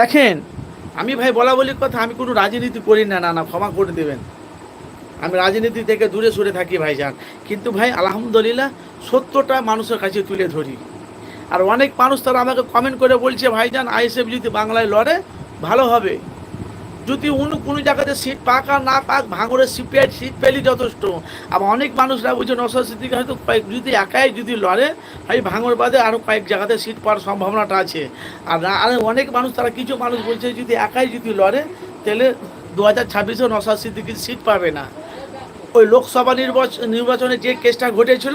দেখেন, আমি ভাই বলা বলি কথা, আমি কোনো রাজনীতি করি না না না, ক্ষমা করে দেবেন। আমি রাজনীতি থেকে দূরে সরে থাকি ভাইজান। কিন্তু ভাই, আলহামদুলিল্লাহ, সত্যটা মানুষের কাছে তুলে ধরি। আর অনেক মানুষ তারা আমাকে কমেন্ট করে বলছে, ভাইজান, আইএসএফ যদি বাংলায় লড়ে, ভালো হবে। যদি অন্য কোনো জায়গাতে সিট পাক না পাক, ভাঙড়ের সিট সিট পেলি যথেষ্ট। আবার অনেক মানুষরা নশাদ সিদ্দিকে হয়তো কয়েক, যদি একাই যদি লড়ে ভাই ভাঙড় বাদে আরও কয়েক জায়গাতে সিট পাওয়ার সম্ভাবনাটা আছে। আর না- আর অনেক মানুষ, তারা কিছু মানুষ বলছে, যদি একাই যদি লড়ে, তাহলে দু হাজার ছাব্বিশে নশাদ সিদ্দিকি সিট পাবে না। ওই লোকসভা নির্বাচন নির্বাচনে যে কেসটা ঘটেছিল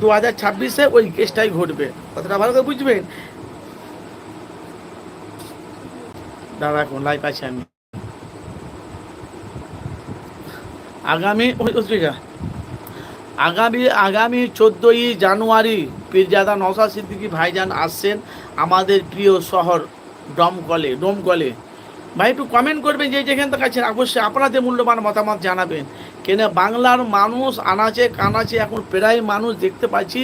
দু হাজার ছাব্বিশে ওই কেসটাই ঘটবে। কথাটা ভালো করে বুঝবেন? দাঁড়া এখন লাইভ আছে আমি। আগামী আগামী আগামী চোদ্দোই জানুয়ারি পীরজাদা নওশাদ সিদ্দিকী ভাইজান আসছেন আমাদের প্রিয় শহর ডমকলে, ডোমকলে। ভাই, একটু কমেন্ট করবেন যে যেখান থেকে আছেন। অবশ্যই আপনাদের মূল্যবান মতামত জানাবেন। কেন বাংলার মানুষ আনাচে কানাচে এখন প্রায় মানুষ দেখতে পাচ্ছি,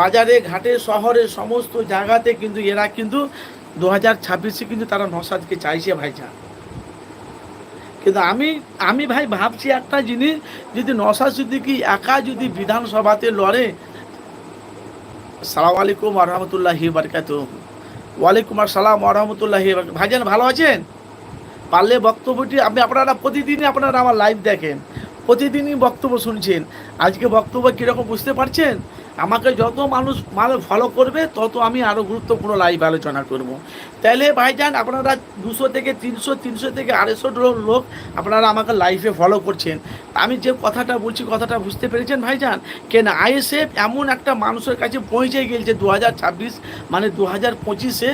বাজারে, ঘাটে, শহরে, সমস্ত জায়গাতে কিন্তু এরা কিন্তু দু হাজার ছাব্বিশে কিন্তু তারা নসাদকে চাইছে ভাইজান। কিন্তু আমি আমি ভাই ভাবছি একটা জিনিস, যদি নসাদ সিদ্দিকি একা যদি বিধানসভাতে লড়ে, সালাম আলাইকুম আরহামতুল্লাহি বারকাত ওয়ালাইকুম আসসালাম আরহামতুল্লাহি ভাইজান, ভালো আছেন? পারলে বক্তব্যটি আপনি আপনারা প্রতিদিনই আপনারা আমার লাইভ দেখেন। প্রতিদিনই বক্তব্য শুনছেন। আজকে বক্তব্য কীরকম বুঝতে পারছেন? আমাকে যত মানুষ মানে ফলো করবে, তত আমি আরও গুরুত্বপূর্ণ লাইভ আলোচনা করব। তাহলে ভাইজান, আপনারা দুশো থেকে তিনশো তিনশো থেকে আড়াইশো লোক আপনারা আমাকে লাইফে ফলো করছেন। আমি যে কথাটা বলছি, কথাটা বুঝতে পেরেছেন ভাইজান? কেন আইএসএফ এমন একটা মানুষের কাছে পৌঁছে গেছে দু হাজার ছাব্বিশ মানে দু হাজার পঁচিশে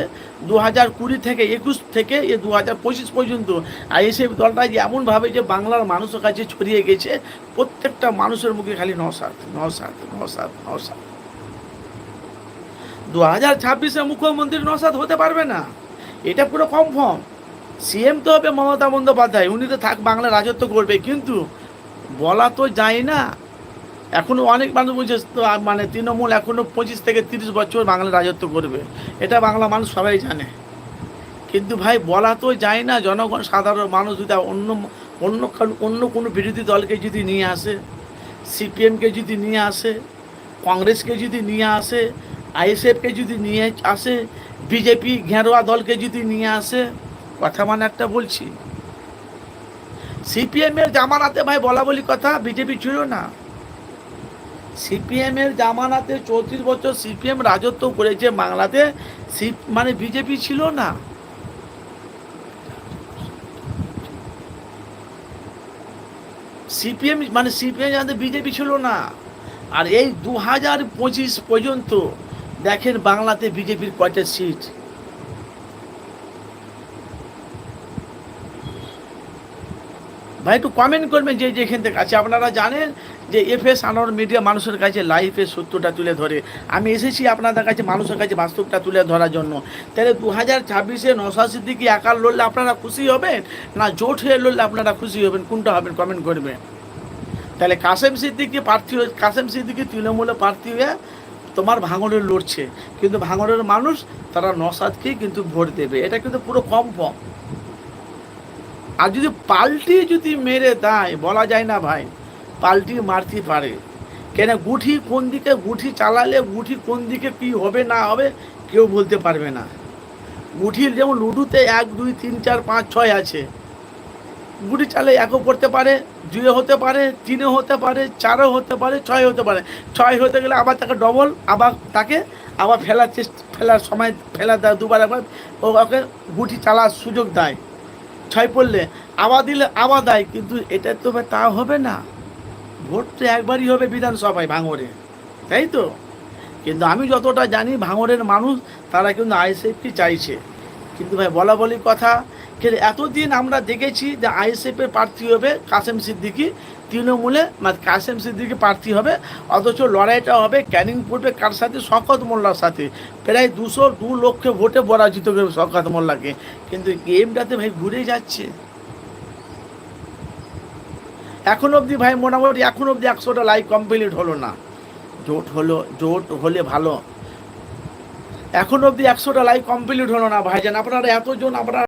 দু হাজার কুড়ি থেকে একুশ থেকে এ দু হাজার পঁচিশ পর্যন্ত আইএসএফ দলটা যে এমনভাবে যে বাংলার মানুষের কাছে ছড়িয়ে গেছে, প্রত্যেকটা মানুষের মুখে খালি নসাদ নসাদ নসাদ নসাদ দু হাজার ছাব্বিশে মুখ্যমন্ত্রী নসাদ হতে পারবে না। এটা পুরো কনফার্ম সিএম তো হবে মমতা বন্দ্যোপাধ্যায়, উনি তো থাক বাংলা রাজত্ব করবে, কিন্তু বলা তো যায় না। এখনও অনেক মানুষ বলছে, তো মানে তৃণমূল এখনও পঁচিশ থেকে তিরিশ বছর বাংলা রাজত্ব করবে। এটা বাংলা মানুষ সবাই জানে। কিন্তু ভাই, বলা তো যায় না, জনগণ, সাধারণ মানুষ যদি অন্য অন্য অন্য কোনো বিরোধী দলকে যদি নিয়ে আসে সিপিএমকে যদি নিয়ে আসে, কংগ্রেসকে যদি নিয়ে আসে আইএসএফকে যদি নিয়ে আসে, বিজেপি ঘেরোয়া দলকে যদি নিয়ে আসে, কথা মানে একটা বলছি। সিপিএমের জামানাতে ভাই বলা বলি কথা, বিজেপি ছিল না। সিপিএমের জামানাতে চৌত্রিশ বছর সিপিএম রাজত্ব করেছে বাংলাতে মানে বিজেপি ছিল না। সিপিএম মানে সিপিএম জানতে বিজেপি ছিল না। আর এই দু হাজার পঁচিশ পর্যন্ত দেখেন বাংলাতে বিজেপির কয়টা সিট ভাই, একটু কমেন্ট করবেন যে যেখান থেকে। আছে আপনারা জানেন যে এফএস আনোয়ার মিডিয়া মানুষের কাছে লাইফে সত্যটা তুলে ধরে। আমি এসেছি আপনাদের কাছে মানুষের কাছে বাস্তবটা তুলে ধরার জন্য। তাহলে দু হাজার ছাব্বিশে নশা সিদ্দিকি একার লড়লে আপনারা খুশি হবেন? না, জোট হয়ে লড়লে আপনারা খুশি হবেন? কোনটা হবেন? কমেন্ট করবেন। তাহলে কাসেম সিদ্দিকি প্রার্থী কাসেম সিদ্দিকি তৃণমূলে প্রার্থী হয়ে তোমার ভাঙড়ের লড়ছে, কিন্তু ভাঙড়ের মানুষ তারা নসাদকেই কিন্তু ভোট দেবে। এটা কিন্তু পুরো কম আর যদি পাল্টি যদি মেরে দেয়, বলা যায় না ভাই, পাল্টি মারতে পারে। কেন গুঠি কোন দিকে গুঠি চালালে, গুঠি কোন দিকে কি হবে না হবে, কেউ বলতে পারবে না। গুঠির যেমন লুডুতে এক, দুই, তিন, চার, পাঁচ, ছয় আছে গুটি চালে একও করতে পারে দুয়ে হতে পারে তিনে হতে পারে, চারও হতে পারে ছয় হতে পারে। ছয় হতে গেলে আবার তাকে ডবল আবার তাকে আবার ফেলার চেষ্টা ফেলার সময় ফেলা দেয়, দুবার একবার। ওকে গুটি চালার সুযোগ দেয়। ছয় পড়লে আবার দিলে আবার দেয়, কিন্তু এটা তো তা হবে না। ভোট তো একবারই হবে বিধানসভায় ভাঙরে তাই তো? কিন্তু আমি যতটা জানি ভাঙরের মানুষ, তারা কিন্তু আইএসএফকে চাইছে। কিন্তু ভাই, বলা বলি কথা কিন্তু এতদিন আমরা দেখেছি যে আইএসএফের প্রার্থী হবে কাসেম সিদ্দিকি, তৃণমূলে মানে কাসেম সিদ্দিকি প্রার্থী হবে, অথচ লড়াইটা হবে ক্যানিং পড়বে কার সাথে? শকত মোল্লার সাথে। প্রায় দুশো দু লক্ষ ভোটে পরাজিত করবে শকত মোল্লাকে। কিন্তু গেমটাতে ভাই ঘুরে যাচ্ছে। এখন অবধি ভাই, মোটামুটি এখন অবধি একশোটা লাইক কমপ্লিট হলো না। জোট হলো, জোট হলে ভালো। এখন অব্দি একশোটা লাইক কমপ্লিট হলো না ভাইজান। আপনারা এতজন আপনারা